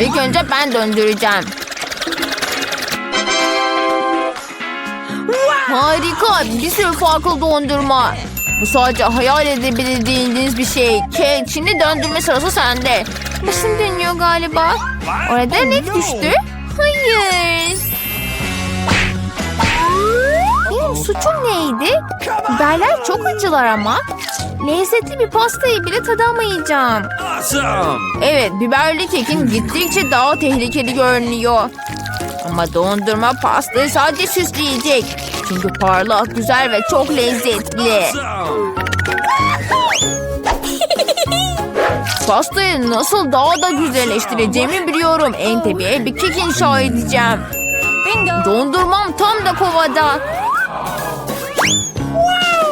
İlk önce ben döndüreceğim. Harika. Bir sürü farklı dondurma. Bu sadece hayal edebildiğiniz bir şey. Kate şimdi döndürme sırası sende. Başım dönüyor galiba. Orada ne düştü? Hayır. Suçum neydi? Biberler çok acılar ama. Lezzetli bir pastayı bile tadamayacağım. Awesome! Evet, biberli kekin gittikçe daha tehlikeli görünüyor. Ama dondurma pastayı sadece süsleyecek. Çünkü parlak, güzel ve çok lezzetli. Awesome! Pastayı nasıl daha da güzelleştireceğimi biliyorum. En tepeye bir kek inşa edeceğim. Dondurmam tam da kovada.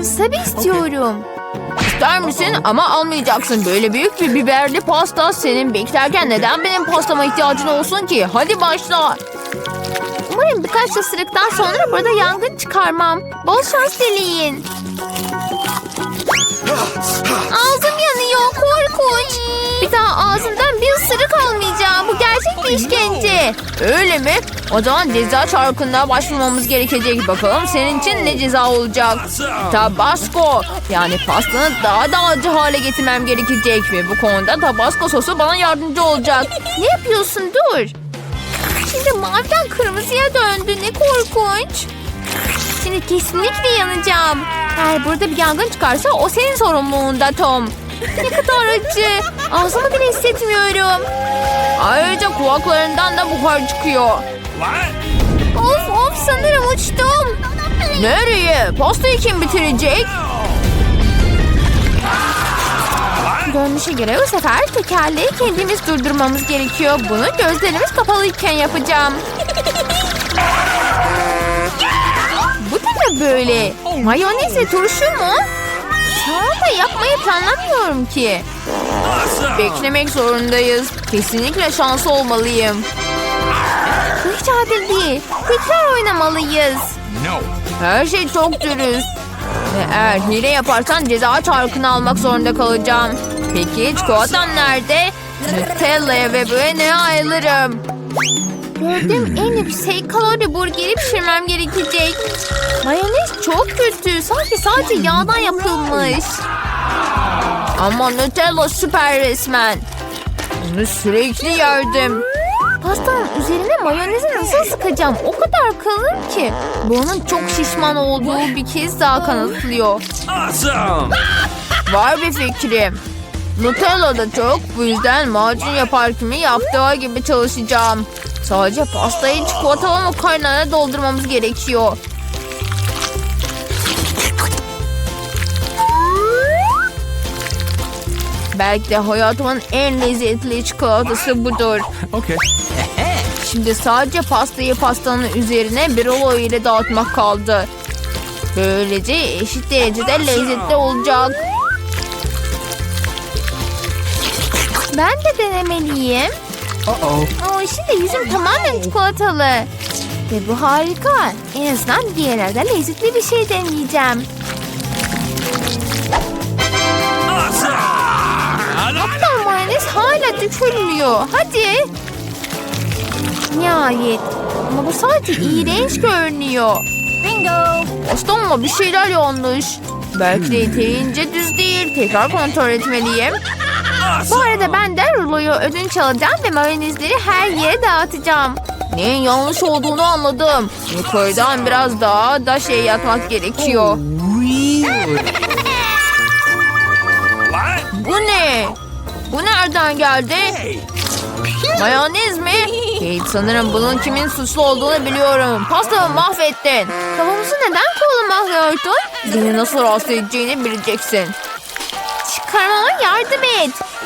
Tabii istiyorum. İster misin ama almayacaksın. Böyle büyük bir biberli pasta senin beklerken neden benim pastama ihtiyacın olsun ki? Hadi başla. Umarım birkaç ısırıktan sonra burada yangın çıkarmam. Bol şans dileyin. Ağzım yanıyor korkunç. Bir daha ağzımdan bir ısırık almayacağım. Bu gerçek bir işkence. Öyle mi? O zaman ceza çarkına başvurmamız gerekecek. Bakalım senin için ne ceza olacak? Tabasco. Yani pastanı daha da acı hale getirmem gerekecek. Ve bu konuda tabasco sosu bana yardımcı olacak. Ne yapıyorsun? Dur. Şimdi maviden kırmızıya döndü. Ne korkunç. Şimdi kesinlikle yanacağım. Eğer burada bir yangın çıkarsa o senin sorumluluğunda Tom. Ne kadar acı. Ağzımı bile hissetmiyorum. Ayrıca kulaklarından da buhar çıkıyor. Of of sanırım uçtum. Nereye? Pastayı kim bitirecek? Görünüşe göre bu sefer tekerleği kendimiz durdurmamız gerekiyor. Bunu gözlerimiz kapalıyken yapacağım. Bu da böyle? Mayonez ve turşu mu? Salata yapmayı planlamıyorum ki. Beklemek zorundayız. Kesinlikle şanslı olmalıyım. Bu hiç adil değil. Tekrar oynamalıyız. No. Her şey çok dürüst. Ve eğer hile yaparsan ceza çarkını almak zorunda kalacağım. Peki çikolatam nerede? Nutella'ya ve böyle ayrılırım. Gördüğüm en yüksek kalori burgeri pişirmem gerekecek. Mayonez çok kötü. Sanki sadece yağdan yapılmış. Ama Nutella süper resmen. Bunu sürekli yerdim. Pastanın üzerine mayonezi nasıl sıkacağım? O kadar kalın ki. Bunun çok şişman olduğu bir kez daha kanıtlıyor. Awesome! Var bir fikrim. Nutella da çok. Bu yüzden macun yapar kimi yaptığı gibi çalışacağım. Sadece pastayı çikolatalı makarnaya doldurmamız gerekiyor. Belki de hayatımın en lezzetli çikolatası budur. Okay. Şimdi sadece pastayı pastanın üzerine bir rulo ile dağıtmak kaldı. Böylece eşit derecede lezzetli olacak. Ben de denemeliyim. Uh-oh. Ama şimdi yüzüm tamamen çikolatalı. Ve bu harika. En azından diğerlerde lezzetli bir şey deneyeceğim. Hatta mayonez hala dökülmüyor. Hadi. Nihayet. Ama bu sadece iğrenç görünüyor. Bingo. Pastamla bir şeyler yanlış. Belki de yeterince düz değil. Tekrar kontrol etmeliyim. Bu arada ben de ruloyu ödünç alacağım ve mayonezleri her yere dağıtacağım. Neyin yanlış olduğunu anladım. Yukarıdan biraz daha da şey yapmak gerekiyor. Bu ne? Bu nereden geldi? Mayonez mi? Kate sanırım bunun kimin suçlu olduğunu biliyorum. Pastamı mahvettin. Kafamızı neden kullanmıyordun? Beni nasıl rahatsız edeceğini bileceksin. Çıkarmama yardım et.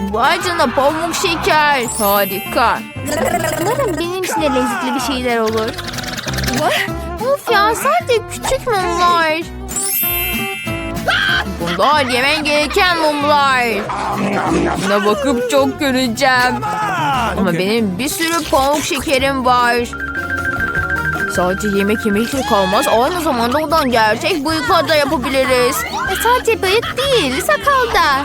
Vay canına pamuk şeker. Harika. Umarım benim için de lezzetli bir şeyler olur. Of ya sadece küçük mumlar. Bunlar yemen gereken mumlar. Buna bakıp çok göreceğim. Ama benim bir sürü pamuk şekerim var. Sadece yemek yemekle kalmaz. Aynı zamanda ondan gerçek bıyıklar da yapabiliriz. E sadece bıyık değil, sakal da.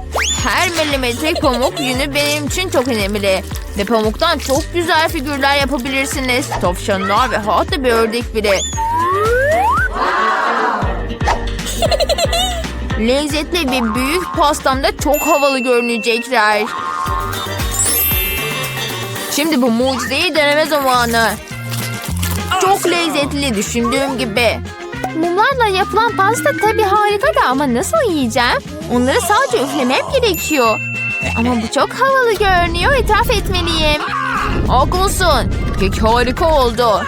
Her milimetre pamuk yünü benim için çok önemli. Ve pamuktan çok güzel figürler yapabilirsiniz. Tavşanlar ve hatta bir ördek bile. Lezzetli bir büyük pastamda çok havalı görünecekler. Şimdi bu mucizeyi deneme zamanı. Çok lezzetli düşündüğüm gibi. Mumlarla yapılan pasta tabii harika da ama nasıl yiyeceğim? Onları sadece üflemem gerekiyor. Ama bu çok havalı görünüyor. İtiraf etmeliyim. Haklısın. Kek harika oldu.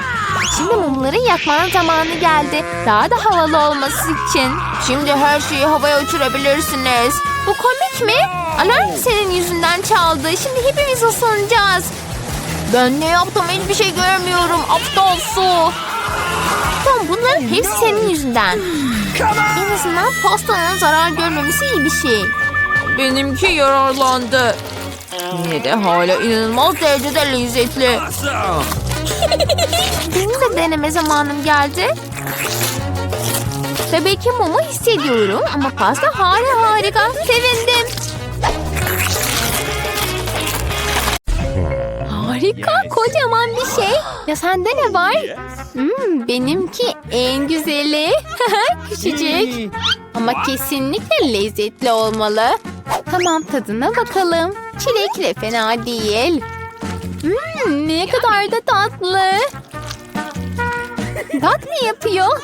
Şimdi mumları yakmanın zamanı geldi. Daha da havalı olması için. Şimdi her şeyi havaya uçurabilirsiniz. Bu komik mi? Alarm senin yüzünden çaldı. Şimdi hepimiz ısınacağız. Ben ne yaptım hiçbir şey görmüyorum. Aptal su. Tamam bunların hepsi senin yüzünden. En azından pastanın zarar görmemesi iyi bir şey. Benimki yararlandı. Yine de hala inanılmaz derecede lezzetli. Benim de deneme zamanım geldi. Bebek mumu hissediyorum ama pasta hala harika. Sevindim. Harika, kocaman bir şey. Ya sende ne var? Hmm, benimki en güzeli. Küçücük. Ama kesinlikle lezzetli olmalı. Tamam tadına bakalım. Çilekle fena değil. Hmm, ne kadar da tatlı. Bak ne yapıyor.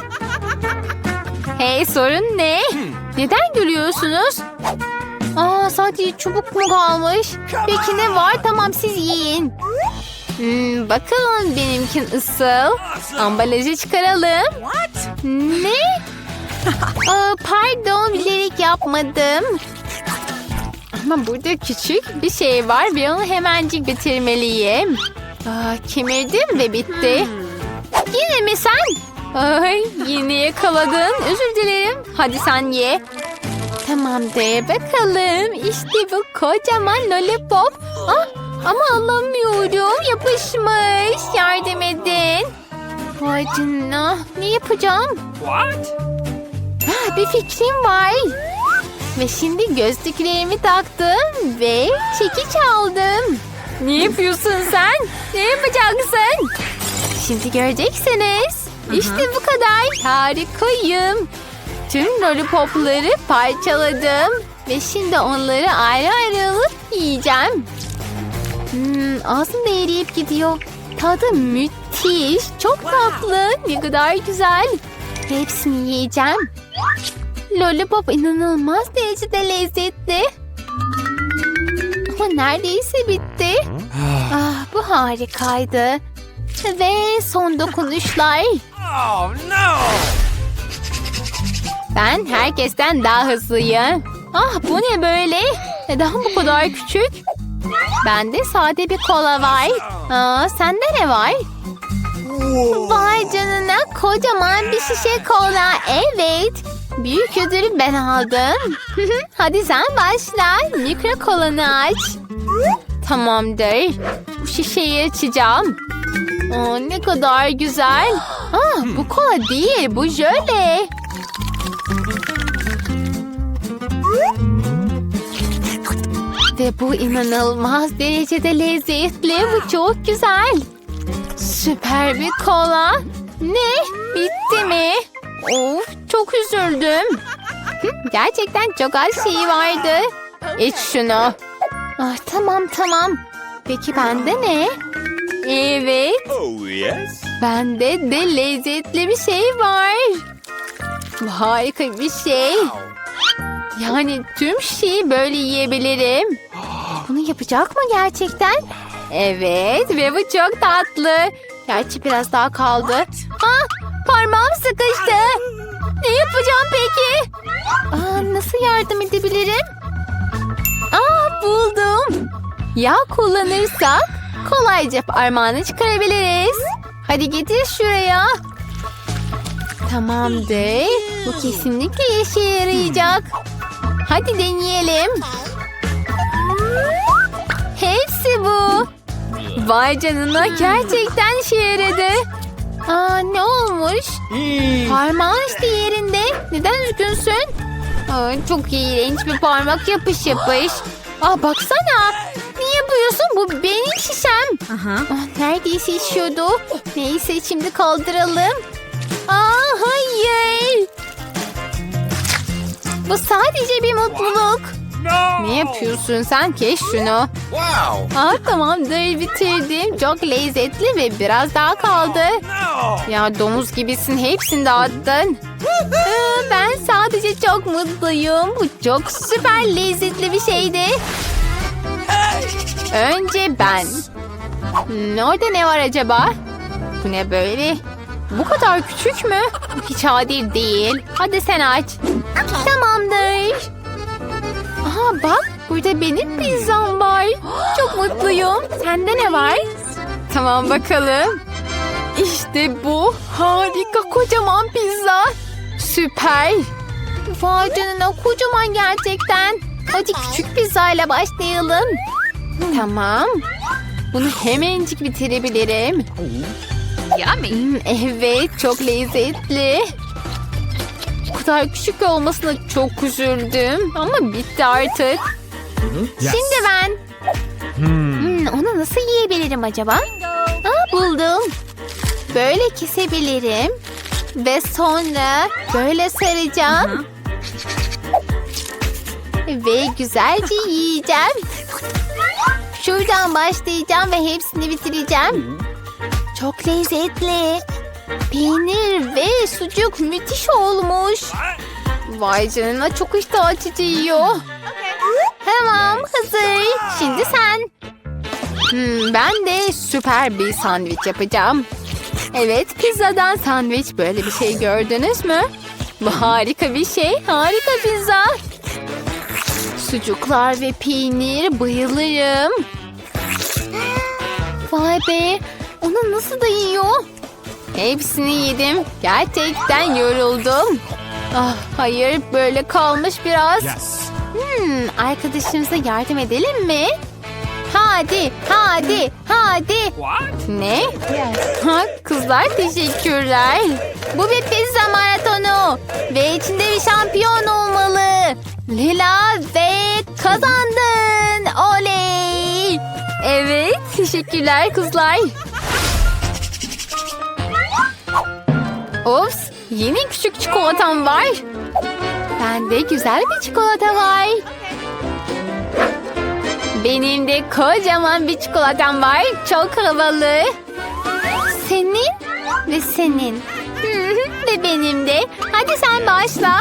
Hey sorun ne? Neden gülüyorsunuz? Aa sadece çubuk mu kalmış? Peki ne var? Tamam siz yiyin. Hmm, bakalım benimkin ısıl. Ambalajı çıkaralım. Ne? Aa, pardon bilerek yapmadım. Ama burada küçük bir şey var ve onu hemencik bitirmeliyim. Aa, kemirdim ve bitti. Yine mi sen? Ay yine yakaladın. Özür dilerim. Hadi sen ye. Tamam de bakalım. İşte bu kocaman lollipop. Ah, ama alamıyorum. Yapışmış. Yardım edin. Vay canına. Ne yapacağım? What? Ah, bir fikrim var. Ve şimdi gözlüklerimi taktım ve çekiç aldım. Ne yapıyorsun sen? Ne yapacaksın? Şimdi göreceksiniz. İşte bu kadar. Harikayım. Tüm lollipopları parçaladım. Ve şimdi onları ayrı ayrı alıp yiyeceğim. Ağzım da eriyip gidiyor. Tadı müthiş. Çok tatlı. Ne kadar güzel. Hepsini yiyeceğim. Lollipop inanılmaz derecede lezzetli. Ama neredeyse bitti. Ah, bu harikaydı. Ve son dokunuşlar. Oh no. Ben herkesten daha hızlıyım. Ah bu ne böyle? Neden bu kadar küçük? Bende sade bir kola var. Aa, sende ne var? Vay canına kocaman bir şişe kola. Evet. Büyük ödülü ben aldım. Hadi sen başla. Mikro kolanı aç. Tamamdır. Bu şişeyi açacağım. Aa, ne kadar güzel. Ah, bu kola değil, bu jöle. Ve bu inanılmaz derecede lezzetli. Bu çok güzel. Süper bir kola. Ne? Bitti mi? Of çok üzüldüm. Hı, Gerçekten çok az şey vardı. İç şunu. Ah, tamam tamam. Peki bende ne? Evet. Oh, yes. Bende de lezzetli bir şey var. Harika bir şey. Yani tüm şeyi böyle yiyebilirim. Bunu yapacak mı gerçekten? Evet ve bu çok tatlı. Gerçi biraz daha kaldı. Ah parmağım sıkıştı. Ne yapacağım peki? Aa, nasıl yardım edebilirim? Aa buldum. Yağ kullanırsak kolayca parmağını çıkarabiliriz. Hadi getir şuraya. Tamamdır. Bu kesinlikle işe yarayacak. Hadi deneyelim. Vay canına gerçekten işe yaradı. Aa ne olmuş? Parmağın işte yerinde. Neden üzgünsün? Aa, çok iğrenç bir parmak yapış yapış. Aa baksana. Ne yapıyorsun? Bu benim şişem. Ah, neredeyse işiyordu. Neyse şimdi kaldıralım. Aa hayır. Bu sadece bir mutluluk. Ne yapıyorsun sen? Kes şunu. Wow. Aa tamamdır bitirdim. Çok lezzetli ve biraz daha kaldı. No. Ya domuz gibisin hepsini dağıttın. Ben sadece çok mutluyum. Bu çok süper lezzetli bir şeydi. Önce ben. Hmm, orada ne var acaba? Bu ne böyle? Bu kadar küçük mü? Hiç adil değil. Hadi sen aç. Tamamdır. Bak burada benim pizzam var. Çok mutluyum. Sende ne var? Tamam bakalım. İşte bu. Harika kocaman pizza. Süper. Vay canına kocaman gerçekten. Hadi küçük pizzayla başlayalım. Tamam. Bunu hemencik bitirebilirim. Hmm, evet çok lezzetli. Kadar küçük olmasına çok üzüldüm. Ama bitti artık. Şimdi ben. Hmm, onu nasıl yiyebilirim acaba? Aa, buldum. Böyle kesebilirim. Ve sonra böyle saracağım. Ve güzelce yiyeceğim. Şuradan başlayacağım ve hepsini bitireceğim. Çok lezzetli. Peynir ve sucuk müthiş olmuş. Vay canına çok iştah açıcı yiyor. Tamam hazır. Şimdi sen. Hmm, ben de süper bir sandviç yapacağım. Evet pizzadan sandviç böyle bir şey gördünüz mü? Bu harika bir şey. Harika pizza. Sucuklar ve peynir bayılırım. Vay be. Onu nasıl da yiyor? Hepsini yedim. Gerçekten yoruldum. Ah, hayır böyle kalmış biraz. Yes. Hmm, arkadaşımıza yardım edelim mi? Hadi, hadi, hadi. What? Ne? Ha, kızlar teşekkürler. Bu bir pizza maratonu. Ve içinde bir şampiyon olmalı. Lila ve kazandın. Oley. Evet, teşekkürler kızlar. Ops, yeni küçük çikolatam var. Bende güzel bir çikolata var. Benim de kocaman bir çikolatam var. Çok havalı. Senin ve senin. ve benim de. Hadi sen başla.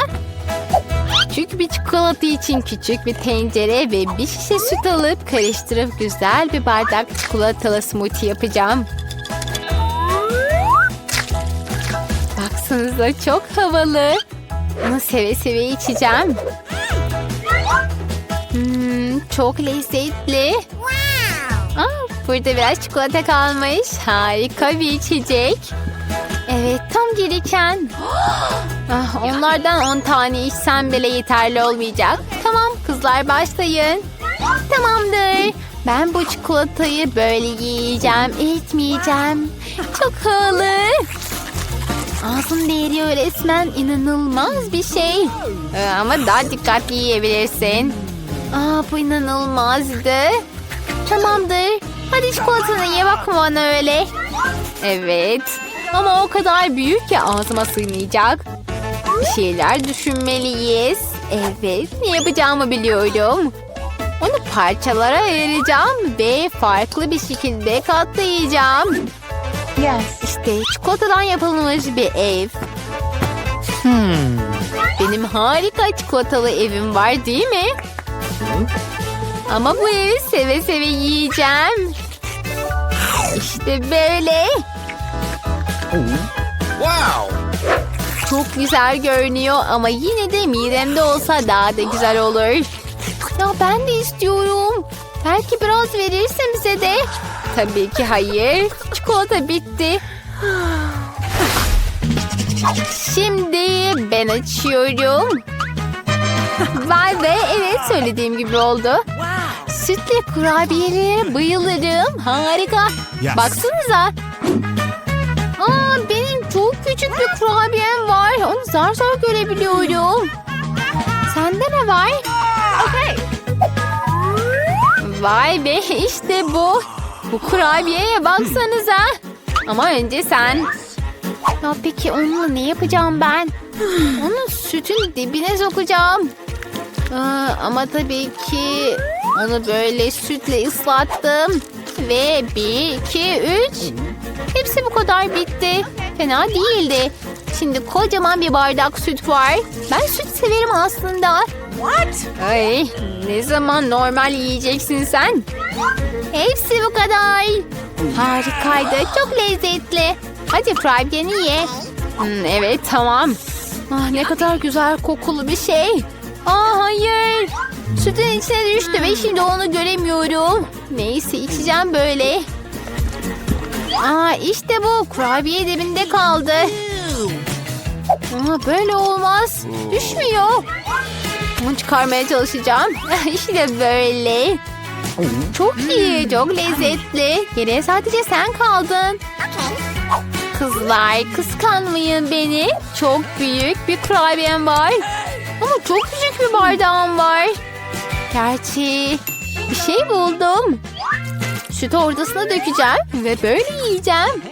Küçük bir çikolata için küçük bir tencere ve bir şişe süt alıp karıştırıp güzel bir bardak çikolatalı smoothie yapacağım. Baksanıza çok havalı. Bunu seve seve içeceğim. Hmm, çok lezzetli. Aa, burada biraz çikolata kalmış. Harika bir içecek. Evet tam gereken. Ah, onlardan 10 tane içsem bile yeterli olmayacak. Tamam kızlar başlayın. Tamamdır. Ben bu çikolatayı böyle yiyeceğim, etmeyeceğim. Çok havalı. Ağzım değeriyor resmen inanılmaz bir şey. Ee, ama daha dikkatli yiyebilirsin. Aa, bu inanılmazdı. Tamamdır. Hadi çikolatanı ye bakma bana öyle. Evet. Ama o kadar büyük ki ağzıma sığmayacak. Bir şeyler düşünmeliyiz. Evet, ne yapacağımı biliyorum. Onu parçalara ayıracağım ve farklı bir şekilde katlayacağım. Yes. İşte çikolatadan yapılmış bir ev. Benim harika çikolatalı evim var değil mi? Ama bu evi seve seve yiyeceğim. İşte böyle. Wow. Çok güzel görünüyor ama yine de midemde olsa daha da güzel olur. Ya ben de istiyorum. Belki biraz verirsin bize de. Tabii ki hayır. Çikolata bitti. Şimdi ben açıyorum. Vay be evet söylediğim gibi oldu. Sütle kurabiyelere bayılırım. Harika. Yes. Baksanıza. Aa, benim çok küçük bir kurabiyem var. Onu zar zor görebiliyorum. Sende ne var? Vay be işte bu. Bu kurabiyeye baksanıza. Ama önce sen. Ya peki onunla ne yapacağım ben? Onu sütün dibine sokacağım. Aa, ama tabii ki onu böyle sütle ıslattım. Ve bir, iki, üç. Hepsi bu kadar bitti. Fena değildi. Şimdi kocaman bir bardak süt var. Ben süt severim aslında. What? Ay, ne zaman normal yiyeceksin sen? Hepsi kadar. Harikaydı, çok lezzetli. Hadi kurabiyeni ye. Hmm, evet, tamam. Ah, ne kadar güzel kokulu bir şey. Aa, hayır. Sütün içine düştü ve şimdi onu göremiyorum. Neyse içeceğim böyle. Aa, işte bu kurabiye dibinde kaldı. Ama böyle olmaz. Düşmüyor. Onu çıkarmaya çalışacağım. işte böyle. Çok iyi, çok lezzetli. Geriye sadece sen kaldın. Kızlar kıskanmayın beni. Çok büyük bir kurabiyem var. Ama çok küçük bir bardağım var. Gerçi bir şey buldum. Sütü ortasına dökeceğim ve böyle yiyeceğim.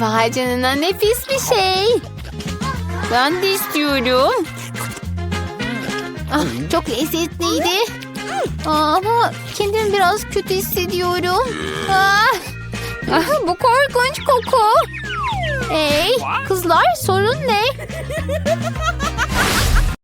Vay canına nefis bir şey. Ben de istiyorum. Ah, çok lezzetliydi. Ama kendimi biraz kötü hissediyorum. Ah, bu korkunç koku. Hey kızlar sorun ne?